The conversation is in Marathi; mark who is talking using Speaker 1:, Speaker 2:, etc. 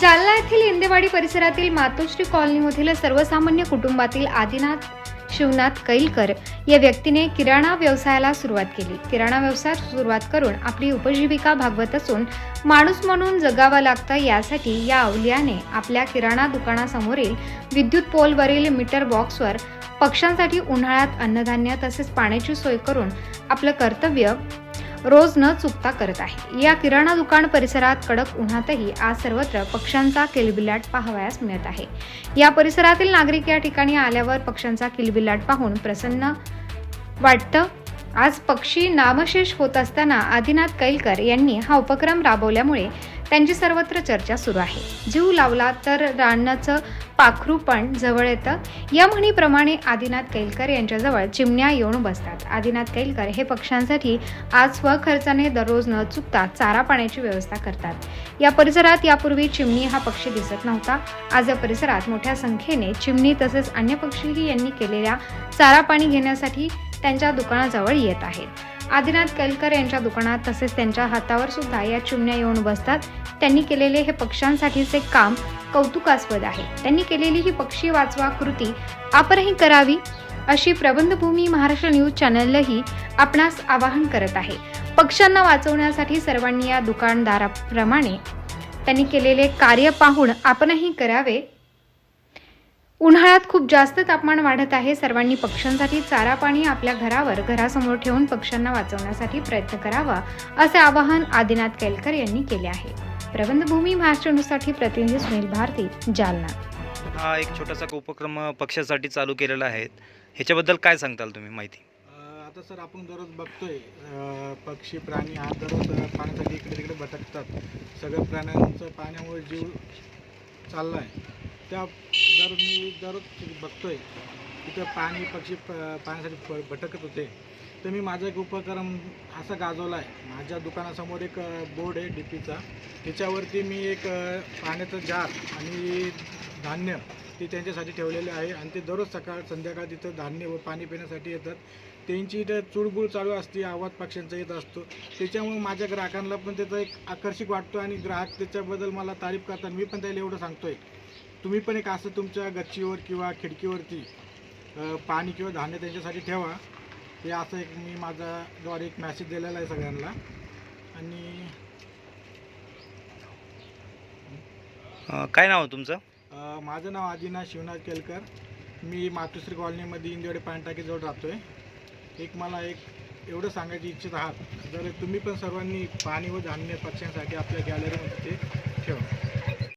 Speaker 1: जालना येथील इंदेवाडी परिसरातील मातोश्री कॉलनीमधील सर्वसामान्य कुटुंबातील आदिनाथ शिवनाथ कैलकर या व्यक्तीने किराणा व्यवसायाला सुरुवात केली. किराणा व्यवसाय सुरुवात करून आपली उपजीविका भागवत असून माणूस म्हणून जगावं लागतं यासाठी या अवलियाने आपल्या किराणा दुकानासमोरील विद्युत पोलवरील मीटर बॉक्सवर पक्ष्यांसाठी उन्हाळ्यात अन्नधान्य तसेच पाण्याची सोय करून आपलं कर्तव्य रोज न चुकता करत आहे. या किराणा दुकान परिसरात कडक उन्हातही आज सर्वत्र पक्ष्यांचा किलबिलाट पाहावयास मिळत आहे. या परिसरातील नागरिक या ठिकाणी आल्यावर पक्ष्यांचा किलबिलाट पाहून प्रसन्न वाटतं. आज पक्षी नामशेष होत असताना आदिनाथ कैलकर यांनी हा उपक्रम राबवल्यामुळे त्यांची सर्वत्र चर्चा सुरू आहे. जीव लावला तर रानाचं पाखरू पण जवळ येतं. या म्हणीप्रमाणे आदिनाथ कैलकर यांच्याजवळ चिमण्या येऊन बसतात. आदिनाथ कैलकर हे पक्ष्यांसाठी आज स्वखर्चाने दररोज न चुकता चारा पाण्याची व्यवस्था करतात. या परिसरात यापूर्वी चिमणी हा पक्षी दिसत नव्हता. आज या परिसरात मोठ्या संख्येने चिमणी तसेच अन्य पक्षीही यांनी केलेल्या चारा पाणी घेण्यासाठी त्यांच्या दुकानाजवळ येत आहेत. आदिनाथ केलकर यांच्या दुकानात तसेच त्यांच्या हातावर सुद्धा या चिमण्या येऊन बसतात. त्यांनी केलेले हे पक्ष्यांसाठीचे काम कौतुकास्पद आहे. त्यांनी केलेली ही पक्षी वाचवा कृती आपणही करावी अशी प्रबंधभूमी महाराष्ट्र न्यूज चॅनलही आपणास आवाहन करत आहे. पक्ष्यांना वाचवण्यासाठी सर्वांनी या दुकानदाराप्रमाणे त्यांनी केलेले कार्य पाहून आपणही करावे उन्हाळ्यात खूप जास्त तापमान वाढत आहे. सर्वांनी पक्ष्यांसाठी चारा पाणी आपल्या घरावर घरासमोर ठेवून पक्ष्यांना वाचवण्यासाठी प्रयत्न करावा असे आवाहन आदिनाथ केलकर यांनी केले आहे. प्रबंधभूमी महाराष्ट्र न्यूजसाठी प्रतिनिधी सुनील भारती जालना.
Speaker 2: हा एक छोटासा उपक्रम पक्षासाठी चालू केलेला आहे. ह्याच्याबद्दल काय सांगताल तुम्ही माहिती?
Speaker 3: अ, आता सर आपण दररोज बघतोय अ, पक्षी प्राणी हा दररोज अ, पाण्यासाठी इकडे तिकडे भटकतात. सगळ्या प्राण्यांचं पाण्यामुळे जीव चालला आहे त्या दर मी दररोज बघतोय तिथं पाणी पक्षी प पाण्यासाठी प- भटकत होते. तर मी माझा एक उपक्रम असा गाजवला आहे. माझ्या दुकानासमोर एक बोर्ड आहे डी पीचा. त्याच्यावरती मी एक पाण्याचं जार आणि धान्य ते त्यांच्यासाठी ठेवलेले आहे आणि ते दररोज सकाळ संध्याकाळ तिथं धान्य व पाणी पिण्यासाठी येतात. त्यांची इथं चुळबुळ चालू असते आवाज पक्ष्यांचा येत असतो. त्याच्यामुळे माझ्या ग्राहकांना पण त्याचा एक आकर्षक वाटतो आणि ग्राहक त्याच्याबद्दल मला तारीफ करतात. मी पण त्याला एवढं सांगतोय. तुम्ही पण एक असं तुमच्या गच्चीवर किंवा खिडकीवरती पाणी किंवा धान्य त्यांच्यासाठी ठेवा. हे असं एक मी माझा द्वारे एक मॅसेज दिलेला आहे सगळ्यांना. आणि
Speaker 2: काय नाव आहे तुमचं
Speaker 3: माझं नाव आदिनाथ शिवनाथ केलकर. मी मातोश्री कॉलनीमध्ये इंदिवडे पाणटाकीजवळ राहतो आहे एक मला एक एवढं सांगायची इच्छित आहात. जर तुम्ही पण सर्वांनी पाणी व धान्य पक्ष्यांसाठी आपल्या गॅलरीमध्ये ते